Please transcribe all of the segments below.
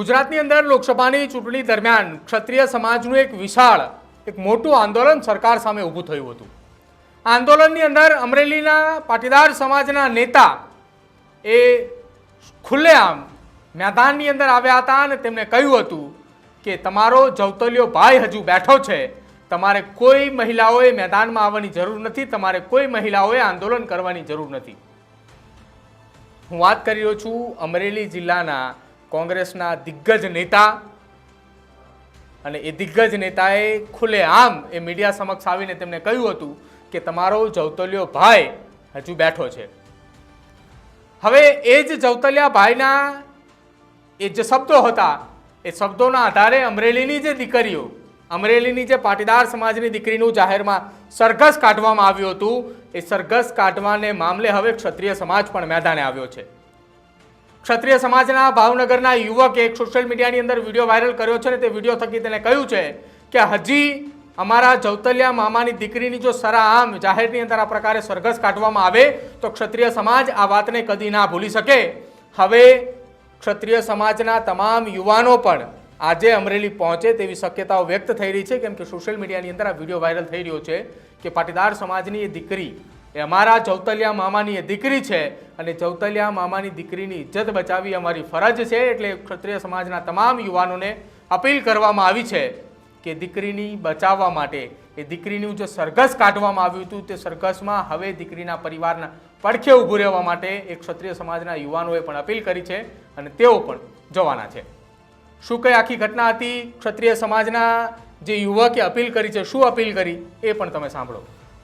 ગુજરાતની અંદર લોકસભાની ચૂંટણી દરમિયાન ક્ષત્રિય સમાજનું એક વિશાળ, એક મોટું આંદોલન સરકાર સામે ઊભું થયું હતું. આંદોલનની અંદર અમરેલીના પાટીદાર સમાજના નેતા એ ખુલ્લેઆમ મેદાનની અંદર આવ્યા હતા અને તેમણે કહ્યું હતું કે તમારો જવતલિયો ભાઈ હજુ બેઠો છે, તમારે કોઈ મહિલાઓએ મેદાનમાં આવવાની જરૂર નથી, તમારે કોઈ મહિલાઓએ આંદોલન કરવાની જરૂર નથી. હું વાત કરી રહ્યો છું અમરેલી જિલ્લાના કોંગ્રેસના દિગ્ગજ નેતા અને એ દિગ્ગજ નેતાએ ખુલ્લેઆમ એ મીડિયા સમક્ષ આવીને તેમને કહ્યું હતું કે તમારો જવતલિયો ભાઈ હજુ બેઠો છે. હવે એ જ જવતલિયા ભાઈના એ જે શબ્દો હતા, એ શબ્દોના આધારે અમરેલીની જે દીકરીઓ, અમરેલીની જે પાટીદાર સમાજની દીકરીનું જાહેરમાં સરઘસ કાઢવામાં આવ્યું હતું, એ સરઘસ કાઢવાને મામલે હવે ક્ષત્રિય સમાજ પણ મેદાને આવ્યો છે. ક્ષત્રિય સમાજના ભાવનગરના યુવકે એક સોશિયલ મીડિયાની અંદર વીડિયો વાયરલ કર્યો છે ને તે વીડિયો થકી તેને કહ્યું છે કે હજી અમારા જૌતલિયા મામાની દીકરીની જો સરાઆમ જાહેરની અંદર આ પ્રકારે સરઘસ કાઢવામાં આવે તો ક્ષત્રિય સમાજ આ વાતને કદી ના ભૂલી શકે. હવે ક્ષત્રિય સમાજના તમામ યુવાનો પણ આજે અમરેલી પહોંચે તેવી શક્યતાઓ વ્યક્ત થઈ રહી છે, કેમ કે સોશિયલ મીડિયાની અંદર આ વીડિયો વાયરલ થઈ રહ્યો છે કે પાટીદાર સમાજની એ દીકરી એ અમારા ચૌતલિયા મામાની એ દીકરી છે અને ચૌતલિયા મામાની દીકરીની ઇજ્જત બચાવવી અમારી ફરજ છે એટલે ક્ષત્રિય સમાજના તમામ યુવાનોને અપીલ કરવામાં આવી છે કે દીકરીની બચાવવા માટે, એ દીકરીનું જે સરઘસ કાઢવામાં આવ્યું હતું તે સરઘસમાં હવે દીકરીના પરિવારના પડખે ઊભું રહેવા માટે એ ક્ષત્રિય સમાજના યુવાનોએ પણ અપીલ કરી છે અને તેઓ પણ જવાના છે. શું કઈ આખી ઘટના હતી? ક્ષત્રિય સમાજના જે યુવકે અપીલ કરી છે, શું અપીલ કરી? એ પણ તમે સાંભળો.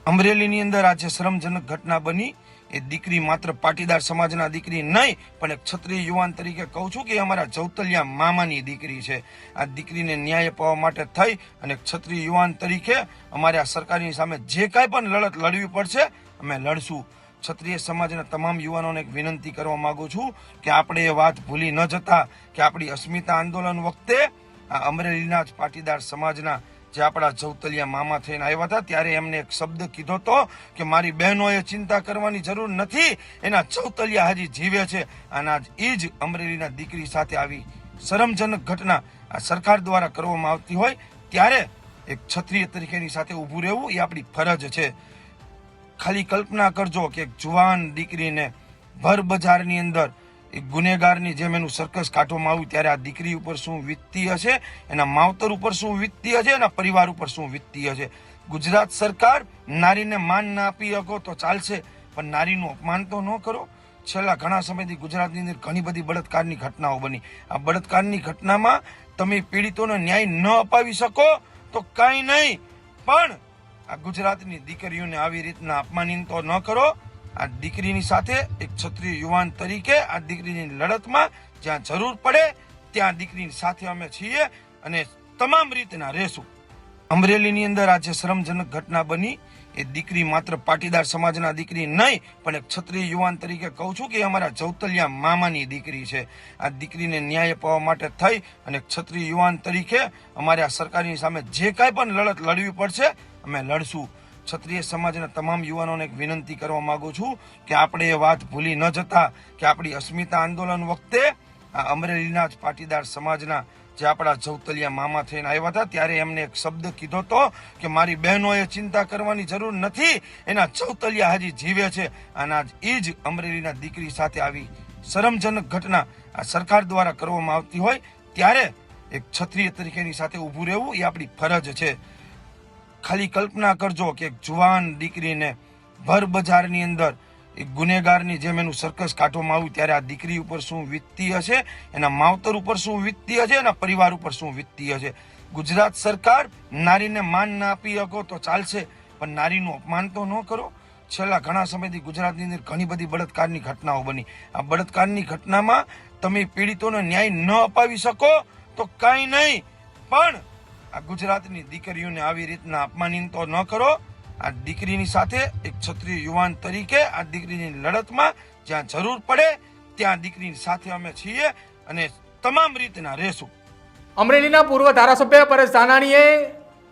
અમરેલીની અંદર આજે શરમજનક ઘટના બની. એ દીકરી માત્ર પાટીદાર સમાજના દીકરી નહીં, પણ એક ક્ષત્રિય યુવાન તરીકે કહું છું કે અમારા ચૌતલિયા મામાની દીકરી છે. આ દીકરીને ન્યાય અપાવવા માટે થઈ અને ક્ષત્રિય યુવાન તરીકે અમારે આ સરકારની સામે જે કાંઈ પણ લડત લડવી પડશે, અમે લડશું. ક્ષત્રિય સમાજના તમામ યુવાનોને એક વિનંતી કરવા માંગુ છું કે આપણે એ વાત ભૂલી ન જતા કે આપણી અસ્મિતા આંદોલન વખતે આ અમરેલીના જ પાટીદાર સમાજના જે આપણા જવતલિયા મામા થઈને આવ્યા હતા, ત્યારે એમને એક શબ્દ કીધો તો કે મારી બહેનોએ ચિંતા કરવાની જરૂર નથી, એના જવતલિયા હજી જીવે છે. અને આજ એ જ અમરેલીના દીકરી સાથે આવી શરમજનક ઘટના આ સરકાર દ્વારા કરવામાં આવતી હોય, ત્યારે એક ક્ષત્રિય તરીકેની સાથે ઊભું રહેવું એ આપણી ફરજ છે. ખાલી કલ્પના કરજો કે એક જુવાન દીકરીને ભર બજારની અંદર એક ગુનેગારની જેમ એનું સરકસ કાઢવામાં આવ્યું ત્યારે આ દીકરી ઉપર શું વીતતી હશે, એના માવતર ઉપર શું વીતતી હશે, એના પરિવાર ઉપર શું વીતતી હશે? ગુજરાત સરકાર નારીને માન ના આપી શકો તો ચાલશે, પણ નારીનું અપમાન તો ન કરો. છેલ્લા ઘણા સમયથી ગુજરાતની અંદર ઘણી બધી બળાત્કારની ઘટનાઓ બની. આ બળાત્કારની ઘટનામાં તમે પીડિતોને ન્યાય ન અપાવી શકો તો કાંઈ નહીં. પણ આ ગુજરાતની દીકરીઓને આવી રીતના અપમાનિત તો ન કરો. આ દીકરીની સાથે એક ક્ષત્રિય યુવાન તરીકે આ દીકરીની લડતમાં જ્યાં જરૂર પડે ત્યાં દીકરીની સાથે અમે છીએ અને તમામ રીતના રહેશું. અમરેલીની અંદર આજે શ્રમજનક ઘટના બની. એ દીકરી માત્ર પાટીદાર સમાજના દીકરી નહીં, પણ એક ક્ષત્રિય યુવાન તરીકે કહું છું કે અમારા જવતલિયા મામાની દીકરી છે. આ દીકરીને ન્યાય અપાવવા માટે થઈ અને ક્ષત્રિય યુવાન તરીકે અમારે આ સરકારની સામે જે કાંઈ પણ લડત લડવી પડશે, અમે લડશું. ક્ષત્રિય સમાજના તમામ યુવાનોને એક વિનંતી કરવા માંગુ છું કે આપણે એ વાત ભૂલી ન જતા કે આપણી અસ્મિતા આંદોલન વખતે આ અમરેલીના જ પાટીદાર સમાજના જે આપણા જવતલિયા મામા થઈને આવ્યા હતા, ત્યારે એમને એક શબ્દ કીધો તો કે મારી બહેનોએ ચિંતા કરવાની જરૂર નથી, એના જવતલિયા હજી જીવે છે. અને આજ એ જ અમરેલીના દીકરી સાથે આવી શરમજનક ઘટના આ સરકાર દ્વારા કરવામાં આવતી હોય, ત્યારે એક ક્ષત્રિય તરીકેની સાથે ઊભું રહેવું એ આપણી ફરજ છે. ખાલી કલ્પના કરજો કે જુવાન દીકરીને ભર બજારની અંદર એક ગુનેગારની જેમ એનું સરકસ કાઢવામાં આવ્યું, ત્યારે આ દીકરી ઉપર શું વીતતી હશે? એના માવતર ઉપર શું વીતતી હશે? એના પરિવાર ઉપર શું વીતતી હશે? ગુજરાત સરકાર નારીને માન ના આપી શકો તો ચાલશે, પણ નારીનું અપમાન તો ન કરો. છેલ્લા ઘણા સમયથી ગુજરાતની અંદર ઘણી બધી બળાત્કારની ઘટનાઓ બની. આ બળાત્કારની ઘટનામાં તમે પીડિતોને ન્યાય ન અપાવી શકો તો કાંઈ નહીં, પણ આ ગુજરાતની દીકરીઓને આવી રીતના અપમાનિત ન કરો. આ દીકરીની સાથે એક ક્ષત્રિય યુવાન તરીકે આ દીકરીની લડતમાં જ્યાં જરૂર પડે ત્યાં દીકરીની સાથે અમે છીએ અને તમામ રીતના રહેશું. અમરેલીના પૂર્વ ધારાસભ્ય પરેશ ધાનાણીએ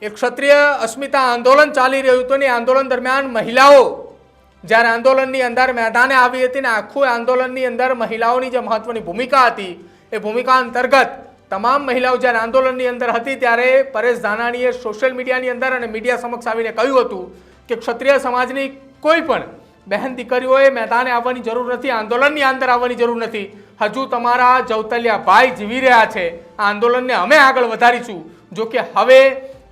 એક ક્ષત્રિય અસ્મિતા આંદોલન ચાલી રહ્યું હતું અને આંદોલન દરમિયાન મહિલાઓ જ્યારે આંદોલનની અંદર મેદાને આવી હતી ને આખું આંદોલનની અંદર મહિલાઓની જે મહત્વની ભૂમિકા હતી, એ ભૂમિકા અંતર્ગત તમામ મહિલાઓ જ્યારે આંદોલનની અંદર હતી ત્યારે પરેશ ધાનાણીએ સોશિયલ મીડિયાની અંદર અને મીડિયા સમક્ષ આવીને કહ્યું હતું કે ક્ષત્રિય સમાજની કોઈ પણ બહેન દીકરીઓએ મેદાને આવવાની જરૂર નથી, આંદોલનની અંદર આવવાની જરૂર નથી. હજુ તમારા જવતલિયા ભાઈ જીવી રહ્યા છે. આ આંદોલનને અમે આગળ વધારીશું. જો કે હવે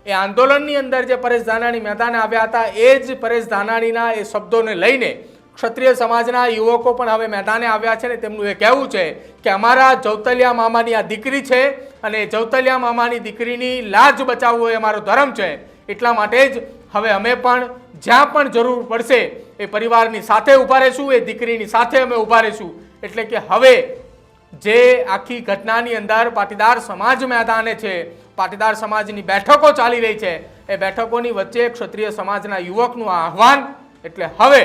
એ આંદોલનની અંદર જે પરેશ ધાનાણી મેદાને આવ્યા હતા, એ જ પરેશ ધાનાણીના એ શબ્દોને લઈને ક્ષત્રિય સમાજના યુવકો પણ હવે મેદાને આવ્યા છે ને તેમનું એ કહેવું છે કે અમારા ચૌતલિયા મામાની આ દીકરી છે અને ચૌતલિયા મામાની દીકરીની લાજ બચાવવો એ અમારો ધર્મ છે. એટલા માટે જ હવે અમે પણ જ્યાં પણ જરૂર પડશે એ પરિવારની સાથે ઊભા રહીશું, એ દીકરીની સાથે અમે ઊભા રહીશું. એટલે કે હવે જે આખી ઘટનાની અંદર પાટીદાર સમાજ મેદાને છે, પાટીદાર સમાજની બેઠકો ચાલી રહી છે, એ બેઠકોની વચ્ચે ક્ષત્રિય સમાજના યુવકનું આહવાન. એટલે હવે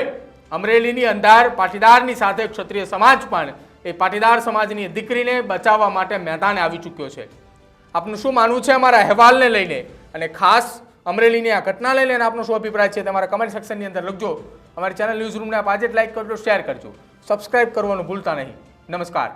અમરેલીની અંદર પાટીદારની સાથે ક્ષત્રિય સમાજ પણ એ પાટીદાર સમાજની દીકરીને બચાવવા માટે મેદાને આવી ચૂક્યો છે. આપનું શું માનવું છે અમારા અહેવાલને લઈને? અને ખાસ અમરેલીની આ ઘટના લઈને આપનો શું અભિપ્રાય છે તમારા કમેન્ટ સેક્શનની અંદર લખજો. અમારી ચેનલ ન્યૂઝ રૂમને આપ આજે જ લાઈક કરજો શેર કરજો. સબસ્ક્રાઇબ કરવાનું ભૂલતા નહીં. નમસ્કાર.